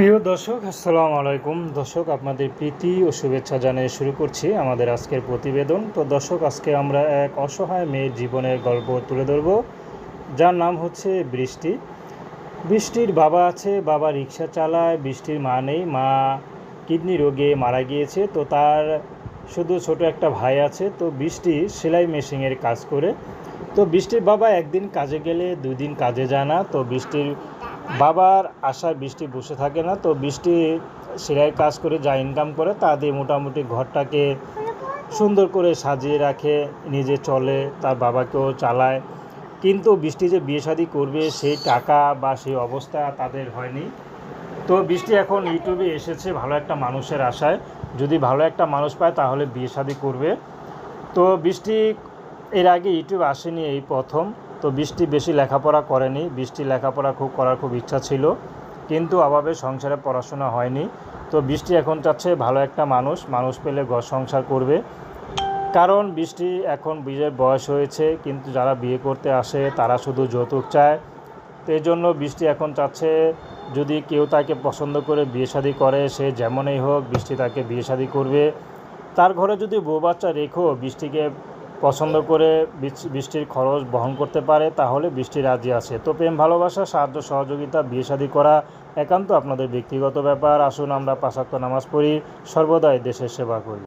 প্রিয় দর্শক, আসসালামু আলাইকুম। দর্শক, আপনাদের প্রীতি ও শুভেচ্ছা জানিয়ে শুরু করছি আমাদের আজকের প্রতিবেদন। তো দর্শক, আজকে আমরা এক অসহায় মেয়ের জীবনের গল্প তুলে ধরব, যার নাম হচ্ছে বৃষ্টি। বৃষ্টির বাবা আছে, বাবা রিক্সা চালায়, বৃষ্টির মা নেই, মা কিডনি রোগে মারা গিয়েছে, তো তার শুধু ছোট একটা ভাই আছে, তো বৃষ্টি সেলাই মেশিনের কাজ করে। তো বৃষ্টির বাবা একদিন কাজে গেলে, দুদিন কাজে যায় না, তো বৃষ্টির বাবার আশায় বৃষ্টি বসে থাকে না, তো বৃষ্টি সেলাই কাজ করে, যা ইনকাম করে, তা দিয়ে মোটামুটি ঘরটাকে সুন্দর করে সাজিয়ে রাখে, নিজে চলে, তার বাবাকেও চালায়। কিন্তু বৃষ্টি যে বিয়ে শাদি করবে, সেই টাকা বা সেই অবস্থা তাদের হয়নি। তো বৃষ্টি এখন ইউটিউবে এসেছে ভালো একটা মানুষের আশায়। যদি ভালো একটা মানুষ পায়, তাহলে বিয়ে শাদি করবে। তো বৃষ্টি এর আগে ইউটিউব আসেনি এই প্রথম। তো বৃষ্টি বেশি লেখাপড়া করেনি। বৃষ্টি লেখাপড়া খুব করার খুব ইচ্ছা ছিল, কিন্তু অভাবে সংসারে পড়াশোনা হয়নি। তো বৃষ্টি এখন চাচ্ছে ভালো একটা মানুষ মানুষ পেলে ঘর সংসার করবে। কারণ বৃষ্টি এখন বিয়ের বয়স হয়েছে, কিন্তু যারা বিয়ে করতে আসে তারা শুধু যৌতুক চায়। তো এই জন্য বৃষ্টি এখন চাচ্ছে যদি কেউ তাকে পছন্দ করে বিয়ে শাদি করে, সে যেমনই হোক বৃষ্টি তাকে বিয়ে শাদি করবে। তার ঘরে যদি বউ বাচ্চা রেখো, বৃষ্টিকে পছন্দ করে বৃষ্টির খরচ বহন করতে পারে, তাহলে বৃষ্টি রাজি আছে। তো প্রেম, ভালোবাসা, সাহায্য, সহযোগিতা, বিয়ে শাদী করা একান্ত আপনাদের ব্যক্তিগত ব্যাপার। আসুন আমরা পাশাক্ত নামাজ পড়ি, সর্বদাই দেশের সেবা করি।